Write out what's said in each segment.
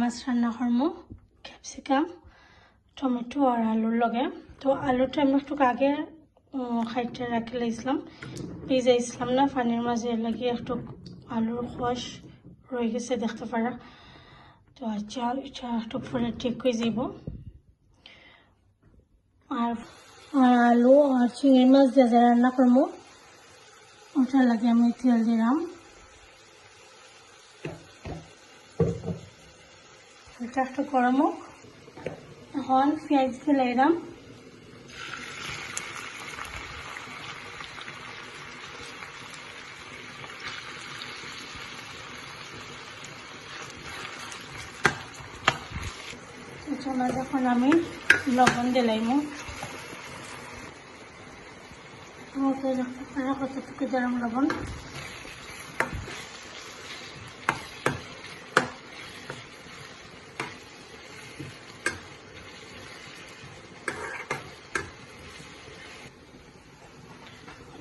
মাছ রান্না করব capsicum tomato আর আলুর লগে। তো আলুটা আমি একটু আগে খাইতে রাখি লাইছিলাম। ভিজাইছিলাম না, পানির মাঝে লাগিয়ে একটু আলুর খোয়াশ রয়ে গেছে, দেখতে পারা। তো আচ্ছা এটা একটু পরে ঠিক হয়ে যাব আর আলু আর চিংড়ি মাছ দিয়ে রান্না করব ওটা লাগে আমি তেল দিলাম। এটা একটু গরম হোক এখন পেঁয়াজ ফেলাইলাম এখানে যখন আমি লবণ দিলাম লবণ।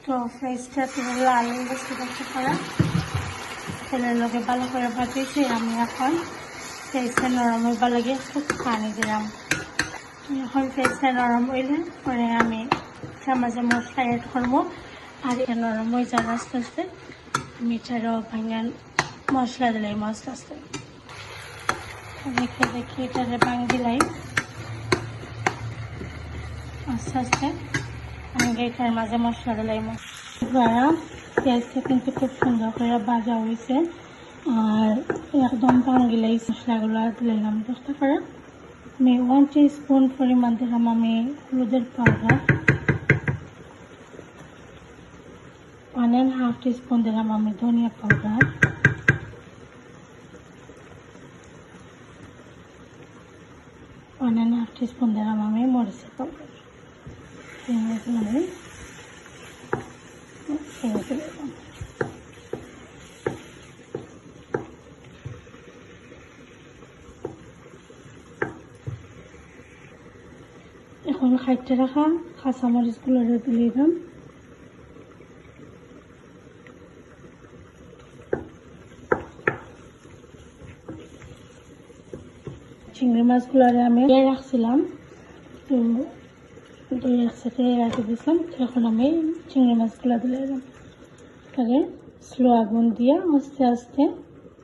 তো ফ্রাইসটা তেল লাল বেশি দেখতে পারা। তেলের লগে ভালো করে ভাজিয়েছি আমি এখন ফ্রাইসটা নরম হইবার লাগে একটু পানি দিলাম। এখন ফ্রাইসটা নরম হইলে পরে আমি মাঝে মশলা অ্যাড করব। আর এটা নরম হয়ে যাবে আস্তে আস্তে মিঠারও ভাঙান মশলা দিলাই আস্তে আস্তে। দেখে দেখি এটারে ভাঙি দিলাই। আস্তে আস্তে আমি এটার মাঝে মশলা দিলাই মশলা পেঁয়াজটা কিন্তু খুব সুন্দর করে ভাজা হয়েছে। আর একদম ভাঙ্গিলাই মশলাগুলো দিলাম দেখতে পারা আমি ওয়ান টি স্পুন পরিমাণ দিলাম আমি হলুদের powder. One and half teaspoon দিলাম আমি ধনিয়া powder. One and half teaspoon দিলাম আমি মরিচের পাউডার। আমি দিলাম এখন খাইতে রাখা কাঁচামরিচগুলো দিলে দিলাম। চিংড়ি মাছগুলো আমি রাখছিলাম। তো দুই একসাথে রাখে দিয়েছিলাম এখন আমি চিংড়ি মাছগুলো দিলে দিলাম। তাকে স্লো আগুন দিয়ে আস্তে আস্তে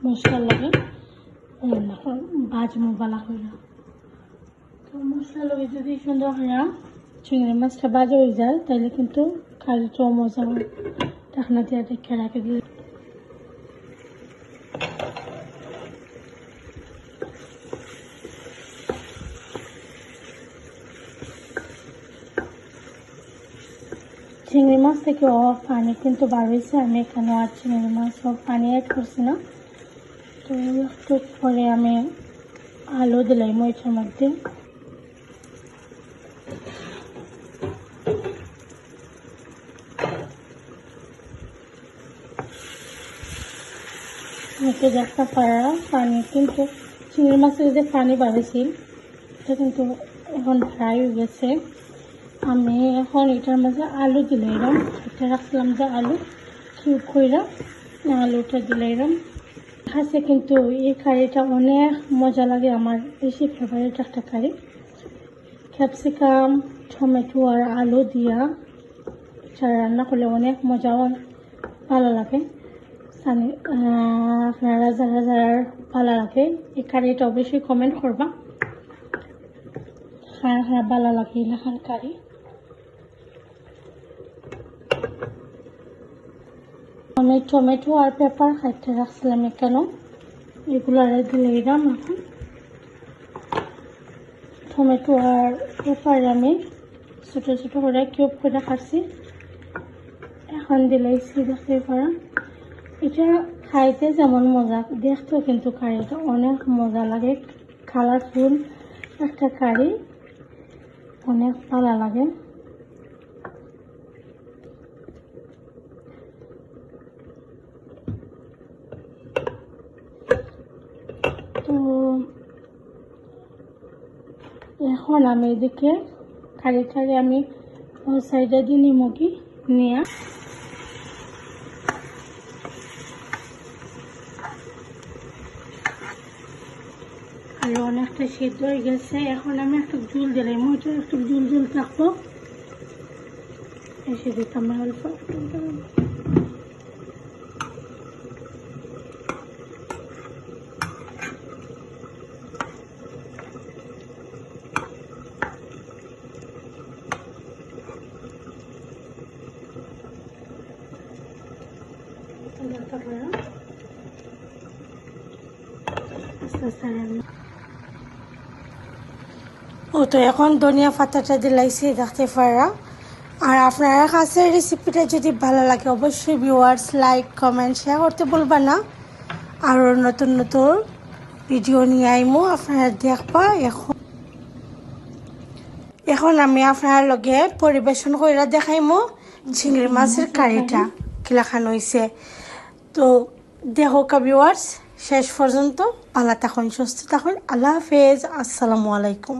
মশলা লাগে রান্না ভাজমো বালা হইল। তো মশলা লগে যদি সুন্দর হয় চিংড়ি মাছটা ভাজা হয়ে যায় তাহলে কিন্তু কারিটাও মজা হয়। ঢাকনা দিয়ে দেখে রাখে দিলে। চিংড়ি মাছ থেকে ও পানি কিন্তু বার হয়েছে আমি এখানে আর চিংড়ি মাছ সব পানি অ্যাড করছি না। তো একটু পরে আমি আলু দিলাই মরিচের মধ্যে। মুখে দেখতে পারা পানি কিন্তু চিংড়ি মাছের যে পানি বাড়েছিল এটা কিন্তু এখন ফ্রাই হয়ে গেছে। আমি এখন এটার মাঝে আলু দিলাইলাম এটা রাখলাম যে আলু, কিউব কইরা আলুটা দিলাইলাম খাসে কিন্তু এই কারিটা অনেক মজা লাগে আমার। বেশি ফেভারিট একটা কারি। ক্যাপসিকাম টমেটো আর আলু দিয়া এটা রান্না করলে অনেক মজা ভালো লাগে। আপনারা যারা যারা ভালো লাগে এই কারিটা অবশ্যই কমেন্ট করবা। খারা খারা ভালো লাগে এলাকার কারি। আমি টমেটো আর পেপার খাইতে রাখছিলাম কেন এগুলো দিলে দিলাম এখন। টমেটো আর পেপার আমি ছোটো ছোটো করে কিউব করে কাটছি। এখন দিলাইছি দেখতে পারা এটা খাইতে যেমন মজা, দেখতেও কিন্তু কারিটা অনেক মজা লাগে কালারফুল একটা কারি। অনেক ভালো লাগে। তো এখন আমি এদিকে কারি কারি আমি সাইডে দিয়ে নিমকি নিয়ে। আলু অনেকটা সেদ্ধ হয়ে গেছে, এখন আমি একটু জুল দিলাম ওইটা একটু জুল জুল থাকব। এসে দিতাম অল্প ও, তো এখন ধনিয়া পাতাটা দিলাইছি দেখতে পারা। আর আপনার কাছে রেসিপিটা যদি ভালো লাগে, অবশ্যই ভিউয়ার্স লাইক কমেন্ট শেয়ার করতে বলবা না। আর নতুন নতুন ভিডিও নিয়ে আইমো, আপনারা দেখবা এখন। এখন আমি আপনার লগে পরিবেশন করে দেখাইমো চিংড়ি মাছের কারিটা, কিলাখান হয়েছে তো দেহ ভিউয়ার্স শেষ পর্যন্ত ভালো থাকুন সুস্থ থাকুন আল্লাহ হাফেজ আসসালামু আলাইকুম।